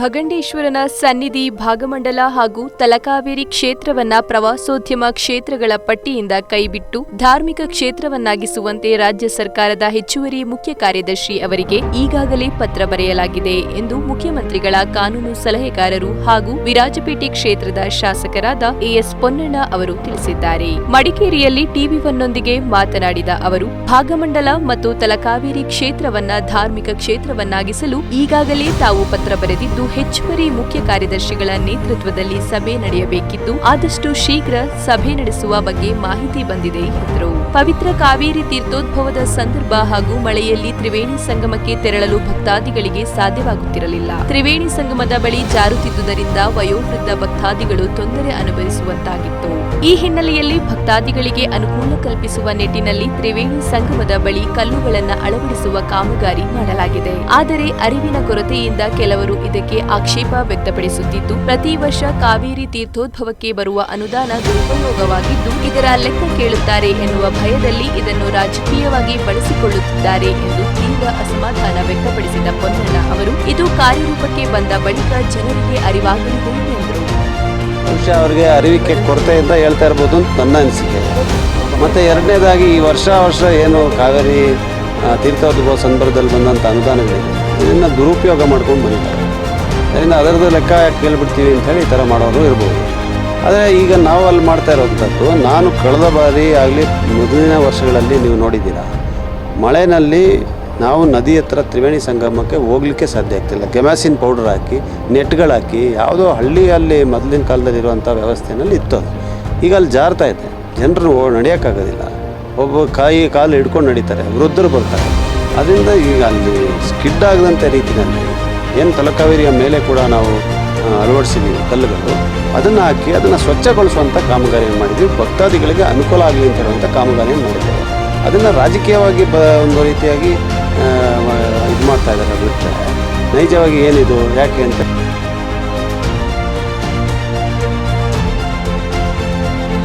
ಭಗಂಡೇಶ್ವರನ ಸನ್ನಿಧಿ ಭಾಗಮಂಡಲ ಹಾಗೂ ತಲಕಾವೇರಿ ಕ್ಷೇತ್ರವನ್ನ ಪ್ರವಾಸೋದ್ಯಮ ಕ್ಷೇತ್ರಗಳ ಪಟ್ಟಿಯಿಂದ ಕೈಬಿಟ್ಟು ಧಾರ್ಮಿಕ ಕ್ಷೇತ್ರವನ್ನಾಗಿಸುವಂತೆ ರಾಜ್ಯ ಸರ್ಕಾರದ ಹೆಚ್ಚುವರಿ ಮುಖ್ಯ ಕಾರ್ಯದರ್ಶಿ ಅವರಿಗೆ ಈಗಾಗಲೇ ಪತ್ರ ಬರೆಯಲಾಗಿದೆ ಎಂದು ಮುಖ್ಯಮಂತ್ರಿಗಳ ಕಾನೂನು ಸಲಹೆಗಾರರು ಹಾಗೂ ವಿರಾಜಪೇಟೆ ಕ್ಷೇತ್ರದ ಶಾಸಕರಾದ ಎಎಸ್ ಪೊನ್ನಣ್ಣ ಅವರು ತಿಳಿಸಿದ್ದಾರೆ. ಮಡಿಕೇರಿಯಲ್ಲಿ ಟಿವಿ ಒನ್ನೊಂದಿಗೆ ಮಾತನಾಡಿದ ಅವರು, ಭಾಗಮಂಡಲ ಮತ್ತು ತಲಕಾವೇರಿ ಕ್ಷೇತ್ರವನ್ನ ಧಾರ್ಮಿಕ ಕ್ಷೇತ್ರವನ್ನಾಗಿಸಲು ಈಗಾಗಲೇ ತಾವು ಪತ್ರ ಬರೆದಿದ್ದು ಹೆಚ್ಚುವರಿ ಮುಖ್ಯ ಕಾರ್ಯದರ್ಶಿಗಳ ನೇತೃತ್ವದಲ್ಲಿ ಸಭೆ ನಡೆಯಬೇಕಿದ್ದು ಆದಷ್ಟು ಶೀಘ್ರ ಸಭೆ ನಡೆಸುವ ಬಗ್ಗೆ ಮಾಹಿತಿ ಬಂದಿದೆ, ಎಂದರು. ಪವಿತ್ರ ಕಾವೇರಿ ತೀರ್ಥೋದ್ಭವದ ಸಂದರ್ಭ ಹಾಗೂ ಮಳೆಯಲ್ಲಿ ತ್ರಿವೇಣಿ ಸಂಗಮಕ್ಕೆ ತೆರಳಲು ಭಕ್ತಾದಿಗಳಿಗೆ ಸಾಧ್ಯವಾಗುತ್ತಿರಲಿಲ್ಲ. ತ್ರಿವೇಣಿ ಸಂಗಮದ ಬಳಿ ಜಾರುತ್ತಿದ್ದುದರಿಂದ ವಯೋವೃದ್ಧ ಭಕ್ತಾದಿಗಳು ತೊಂದರೆ ಅನುಭವಿಸುವಂತಾಗಿತ್ತು. ಈ ಹಿನ್ನೆಲೆಯಲ್ಲಿ ಭಕ್ತಾದಿಗಳಿಗೆ ಅನುಕೂಲ ಕಲ್ಪಿಸುವ ನಿಟ್ಟಿನಲ್ಲಿ ತ್ರಿವೇಣಿ ಸಂಗಮದ ಬಳಿ ಕಲ್ಲುಗಳನ್ನು ಅಳವಡಿಸುವ ಕಾಮಗಾರಿ ಮಾಡಲಾಗಿದೆ. ಆದರೆ ಅರಿವಿನ ಕೊರತೆಯಿಂದ ಕೆಲವರು ಇದಕ್ಕೆ ಆಕ್ಷೇಪ ವ್ಯಕ್ತಪಡಿಸುತ್ತಿದ್ದು, ಪ್ರತಿ ವರ್ಷ ಕಾವೇರಿ ತೀರ್ಥೋದ್ಭವಕ್ಕೆ ಬರುವ ಅನುದಾನ ದುರುಪಯೋಗವಾಗಿದ್ದು, ಇದರ ಲೆಕ್ಕ ಕೇಳುತ್ತಾರೆ ಎನ್ನುವ ಭಯದಲ್ಲಿ ಇದನ್ನು ರಾಜಕೀಯವಾಗಿ ಬಳಸಿಕೊಳ್ಳುತ್ತಿದ್ದಾರೆ ಎಂದು ತೀವ್ರ ಅಸಮಾಧಾನ ವ್ಯಕ್ತಪಡಿಸಿದ ಪೊನ್ನಣ್ಣ ಅವರು, ಇದು ಕಾರ್ಯರೂಪಕ್ಕೆ ಬಂದ ಬಳಿಕ ಜನರಿಗೆ ಅರಿವಾಗಲಿದೆ ಬಹುಶಃ ಅವರಿಗೆ ಅರಿವಿಕೆ ಕೊರತೆಯಿಂದ ಹೇಳ್ತಾ ಇರ್ಬೋದು ಅಂತ ನನ್ನ ಅನಿಸಿಕೆ. ಮತ್ತು ಎರಡನೇದಾಗಿ ಈ ವರ್ಷ ವರ್ಷ ಏನು ಕಾವೇರಿ ತೀರ್ಥೋದ್ಭವ ಸಂದರ್ಭದಲ್ಲಿ ಬಂದಂಥ ಅನುದಾನಗಳಿದೆ. ಇದನ್ನು ದುರುಪಯೋಗ ಮಾಡ್ಕೊಂಡು ಬಂದಿದ್ದಾರೆ. ಅದರಿಂದ ಅದರದ್ದು ಲೆಕ್ಕ ಯಾಕೆ ಕೇಳ್ಬಿಡ್ತೀವಿ ಅಂತೇಳಿ ಈ ಥರ ಮಾಡೋರು ಇರ್ಬೋದು. ಆದರೆ ಈಗ ನಾವು ಅಲ್ಲಿ ಮಾಡ್ತಾ ಇರೋವಂಥದ್ದು ನಾನು ಕಳೆದ ಬಾರಿ ಆಗಲಿ, ಮೊದಲಿನ ವರ್ಷಗಳಲ್ಲಿ ನೀವು ನೋಡಿದ್ದೀರಾ, ಮಳೆನಲ್ಲಿ ನಾವು ನದಿ ಹತ್ರ ತ್ರಿವೇಣಿ ಸಂಗಮಕ್ಕೆ ಹೋಗ್ಲಿಕ್ಕೆ ಸಾಧ್ಯ ಆಗ್ತಿಲ್ಲ. ಗೆಮಾಸಿನ್ ಪೌಡರ್ ಹಾಕಿ ನೆಟ್ಗಳಾಕಿ ಯಾವುದೋ ಹಳ್ಳಿಯಲ್ಲಿ ಮೊದಲಿನ ಕಾಲದಲ್ಲಿ ಇರುವಂಥ ವ್ಯವಸ್ಥೆನಲ್ಲಿ ಇತ್ತು ಅದು. ಈಗ ಅಲ್ಲಿ ಜಾರ್ತಾ ಇದೆ. ಜನರು ನಡೆಯೋಕ್ಕಾಗೋದಿಲ್ಲ. ಒಬ್ಬ ಕಾಯಿ ಕಾಲು ಹಿಡ್ಕೊಂಡು ನಡೀತಾರೆ. ವೃದ್ಧರು ಬರ್ತಾರೆ. ಅದರಿಂದ ಈಗ ಅಲ್ಲಿ ಸ್ಕಿಡ್ ಆಗದಂಥ ರೀತಿಯಲ್ಲಿ ಏನು ತಲಕಾವೇರಿಯ ಮೇಲೆ ಕೂಡ ನಾವು ಅಳವಡಿಸಿದ್ದೀವಿ ಕಲ್ಲುಗಳು. ಅದನ್ನು ಹಾಕಿ ಅದನ್ನು ಸ್ವಚ್ಛಗೊಳಿಸುವಂಥ ಕಾಮಗಾರಿಯನ್ನು ಮಾಡಿದ್ವಿ. ಭಕ್ತಾದಿಗಳಿಗೆ ಅನುಕೂಲ ಆಗಲಿ ಅಂತ ಹೇಳುವಂಥ ಕಾಮಗಾರಿಯನ್ನು ಮಾಡಿದ್ದೇವೆ. ಅದನ್ನು ರಾಜಕೀಯವಾಗಿ ಬ, ಒಂದು ರೀತಿಯಾಗಿ ಇದು ಮಾಡ್ತಾ ಇದ್ದಾರೆ ಬಿಟ್ಟರೆ ನೈಜವಾಗಿ ಏನಿದು ಯಾಕೆ ಅಂತ